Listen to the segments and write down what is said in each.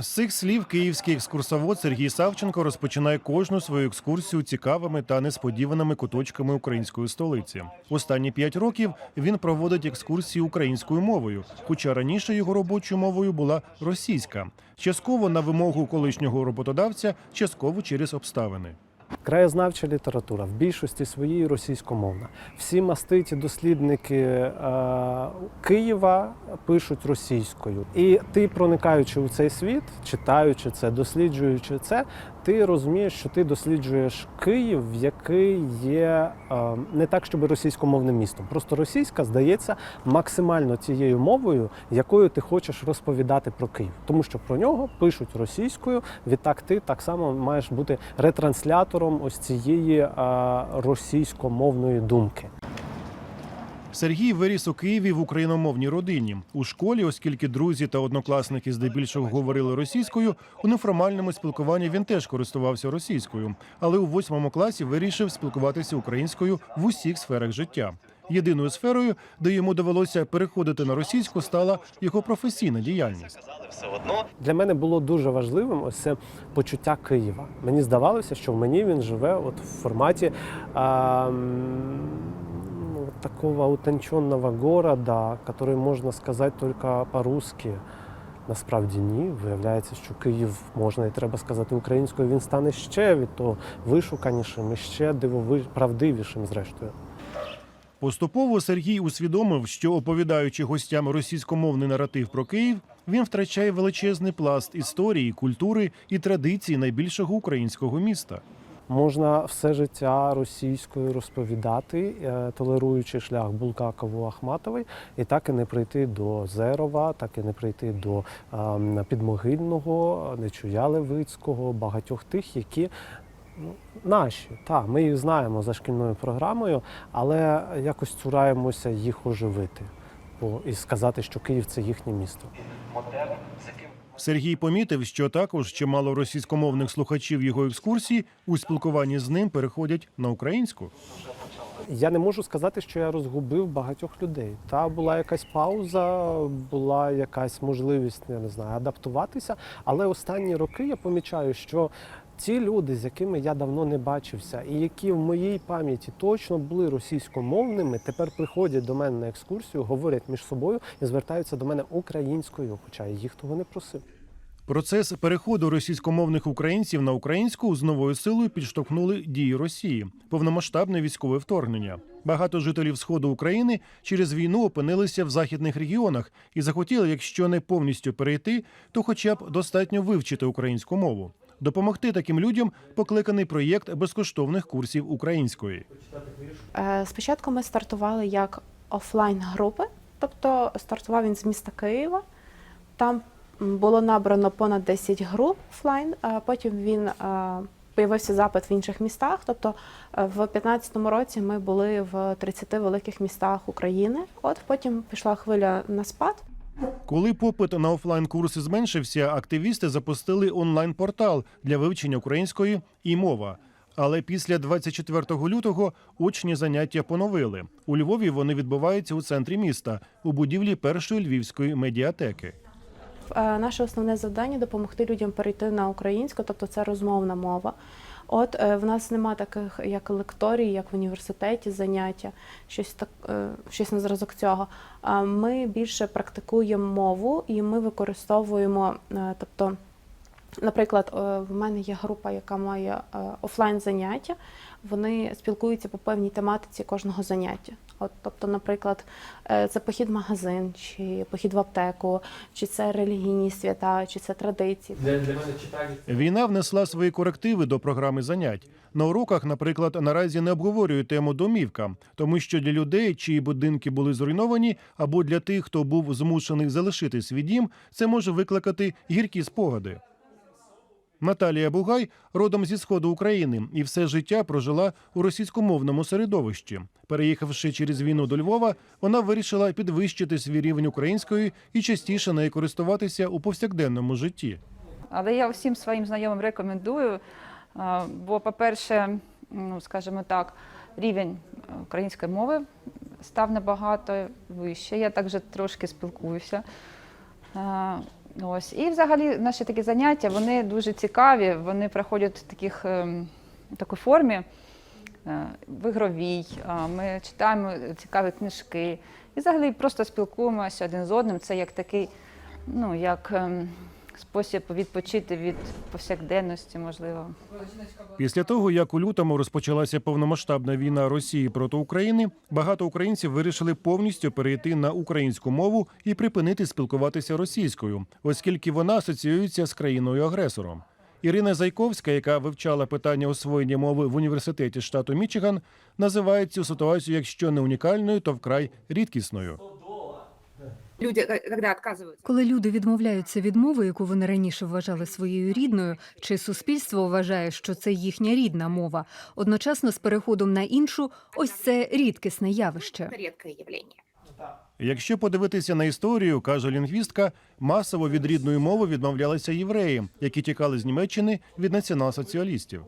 З цих слів київський екскурсовод Сергій Савченко розпочинає кожну свою екскурсію цікавими та несподіваними куточками української столиці. Останні п'ять років він проводить екскурсії українською мовою, хоча раніше його робочою мовою була російська, частково на вимогу колишнього роботодавця, частково через обставини. Краєзнавча література в більшості своїй російськомовна. Всі маститі дослідники е, Києва пишуть російською. І ти, проникаючи у цей світ, читаючи це, досліджуючи це, ти розумієш, що ти досліджуєш Київ, який є е, не так, щоб російськомовним містом. Просто російська здається максимально тією мовою, якою ти хочеш розповідати про Київ, тому що про нього пишуть російською. Відтак, ти так само маєш бути ретранслятором ось цієї російськомовної думки. Сергій виріс у Києві в україномовній родині. У школі, оскільки друзі та однокласники здебільшого говорили російською, у неформальному спілкуванні він теж користувався російською, але у восьмому класі вирішив спілкуватися українською в усіх сферах життя. Єдиною сферою, де йому довелося переходити на російську, стала його професійна діяльність. Для мене було дуже важливим ось це почуття Києва. Мені здавалося, що в мені він живе от в форматі а, ну, такого утонченного города, который можна сказати тільки по-русски. Насправді ні. Виявляється, що Київ можна і треба сказати українською. Він стане ще від того вишуканішим і ще дивови... правдивішим, зрештою. Поступово Сергій усвідомив, що оповідаючи гостям російськомовний наратив про Київ, він втрачає величезний пласт історії, культури і традицій найбільшого українського міста. Можна все життя російською розповідати, е, толеруючи шлях Булгакову Ахматової, і так і не прийти до Зерова, так і не прийти до ем, Підмогильного, Нечуя Левицького, багатьох тих, які наші. Та, ми їх знаємо за шкільною програмою, але якось цураємося їх оживити бо- і сказати, що Київ це їхнє місто. Сергій помітив, що також чимало російськомовних слухачів його екскурсій у спілкуванні з ним переходять на українську. Я не можу сказати, що я розгубив багатьох людей. Та була якась пауза, була якась можливість, я не знаю, адаптуватися. Але останні роки я помічаю, що ті люди, з якими я давно не бачився, і які в моїй пам'яті точно були російськомовними, тепер приходять до мене на екскурсію, говорять між собою і звертаються до мене українською, хоча я їх того не просив. Процес переходу російськомовних українців на українську з новою силою підштовхнули дії Росії, повномасштабне військове вторгнення. Багато жителів сходу України через війну опинилися в західних регіонах і захотіли, якщо не повністю перейти, то хоча б достатньо вивчити українську мову. Допомогти таким людям покликаний проєкт безкоштовних курсів української. Е, Спочатку ми стартували як офлайн групи, тобто стартував він з міста Києва. Там було набрано понад 10 груп офлайн. Потім він е, появився запит в інших містах. Тобто е, в 2015 році ми були в 30 великих містах України. От потім пішла хвиля на спад. Коли попит на офлайн курси зменшився, активісти запустили онлайн-портал для вивчення української і мова. Але після 24 лютого очні заняття поновили. У Львові вони відбуваються у центрі міста у будівлі першої львівської медіатеки. Е, Наше основне завдання допомогти людям перейти на українську, тобто це розмовна мова. От е, в нас нема таких як лекторій, як в університеті заняття, щось так, е, щось на зразок цього. А ми більше практикуємо мову і ми використовуємо, е, тобто. Наприклад, е, в мене є група, яка має е, офлайн заняття. Вони спілкуються по певній тематиці кожного заняття. От, тобто, наприклад, е, це похід в магазин, чи похід в аптеку, чи це релігійні свята, чи це традиції. Війна внесла свої корективи до програми занять. На уроках, наприклад, наразі не обговорюють тему домівка, тому що для людей, чиї будинки були зруйновані, або для тих, хто був змушений залишити свій дім, це може викликати гіркі спогади. Наталія Бугай родом зі сходу України і все життя прожила у російськомовному середовищі. Переїхавши через війну до Львова, вона вирішила підвищити свій рівень української і частіше нею користуватися у повсякденному житті. Але я всім своїм знайомим рекомендую, бо, по-перше, ну, скажімо так, рівень української мови став набагато вище. Я також трошки спілкуюся. Ось. І взагалі наші такі заняття вони дуже цікаві, вони проходять в таких, в такій формі е, в ігровій. Ми читаємо цікаві книжки і взагалі просто спілкуємося один з одним. Це як такий, ну, як ем, спосіб відпочити від повсякденності, можливо. Після того, як у лютому розпочалася повномасштабна війна Росії проти України, багато українців вирішили повністю перейти на українську мову і припинити спілкуватися російською, оскільки вона асоціюється з країною-агресором. Ірина Зайковська, яка вивчала питання освоєння мови в університеті штату Мічиган, називає цю ситуацію, якщо не унікальною, то вкрай рідкісною. Люди, э, когда отказываются. Коли люди відмовляються від мови, яку вони раніше вважали своєю рідною, чи суспільство вважає, що це їхня рідна мова, одночасно з переходом на іншу, ось це рідкісне явище. Это редкое явление. Якщо подивитися на історію, каже лінгвістка, масово від рідної мови відмовлялися євреї, які тікали з Німеччини від націонал-соціалістів.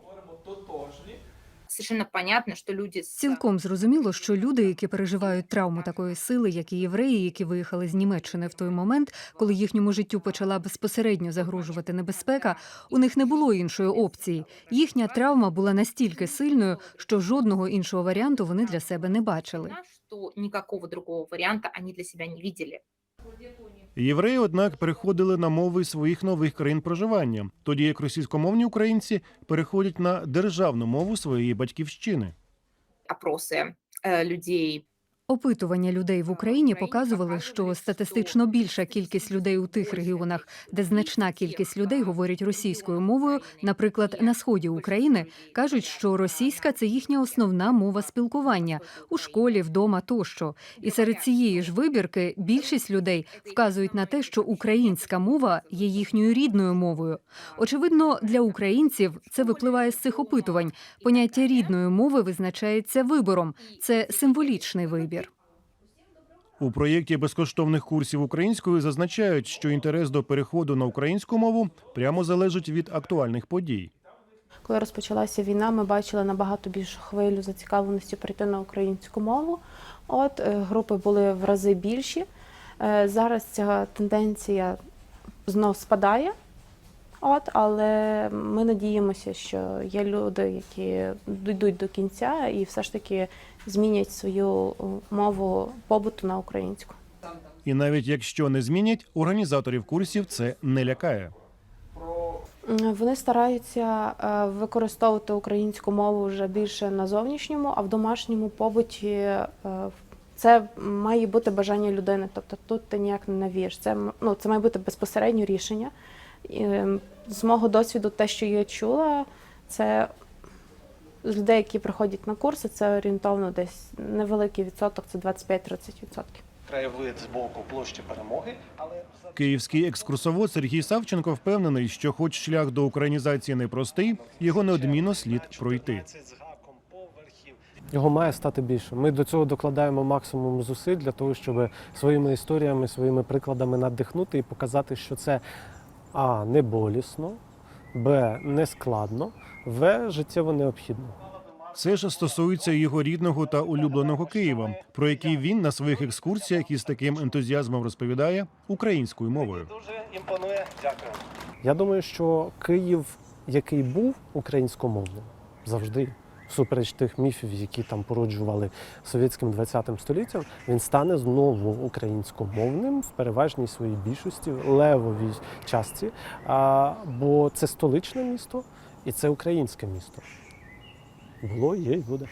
Совершенно понятно, что люди Цілком зрозуміло, що люди, які переживають травму такої сили, як і євреї, які виїхали з Німеччини в той момент, коли їхньому життю почала безпосередньо загрожувати небезпека, у них не було іншої опції. Їхня травма була настільки сильною, що жодного іншого варіанту вони для себе не бачили. что никакого другого варианта они для себя не видели. Євреї, однак, переходили на мови своїх нових країн проживання, тоді як російськомовні українці переходять на державну мову своєї батьківщини. Опроси э, людей Опитування людей в Україні показували, що статистично більша кількість людей у тих регіонах, де значна кількість людей говорять російською мовою, наприклад, на сході України, кажуть, що російська це їхня основна мова спілкування у школі, вдома тощо. І серед цієї ж вибірки більшість людей вказують на те, що українська мова є їхньою рідною мовою. Очевидно, для українців це випливає з цих опитувань. Поняття рідної мови визначається вибором. Це символічний вибір. У проєкті безкоштовних курсів української зазначають, що інтерес до переходу на українську мову прямо залежить від актуальних подій. Коли розпочалася війна, ми бачили набагато більшу хвилю зацікавленості перейти на українську мову. От е, групи були в рази більші. Е, Зараз ця тенденція знов спадає. От, але ми надіємося, що є люди, які дійдуть до кінця і все ж таки змінять свою е, мову побуту на українську. І навіть якщо не змінять, організаторів курсів це не лякає. Вони стараються е, використовувати українську мову вже більше на зовнішньому, а в домашньому побуті е, це має бути бажання людини. Тобто тут ти ніяк не навієш. Це ну, це має бути безпосереднє рішення. І, з мого досвіду, те, що я чула, це з людей, які приходять на курси, це орієнтовно десь невеликий відсоток, це 25-30%. краєвид з боку площі перемоги, але Київський екскурсовод Сергій Савченко впевнений, що, хоч шлях до українізації непростий, його неодмінно слід пройти. 14 з поверхів. Його має стати більше. Ми до цього докладаємо максимум зусиль для того, щоб своїми історіями, своїми прикладами надихнути і показати, що це а не болісно, б Нескладно, в життєво необхідно. Це ж стосується його рідного та улюбленого Києва, про який він на своїх екскурсіях із таким ентузіазмом розповідає українською мовою. Дуже імпонує. Дякую. Я думаю, що Київ, який був українськомовним, завжди, супереч тих міфів, які там породжували совєтським 20-м століттям, він стане знову українськомовним в переважній своїй більшості, левовій частці. А, бо це столичне місто і це українське місто. Було, є і буде.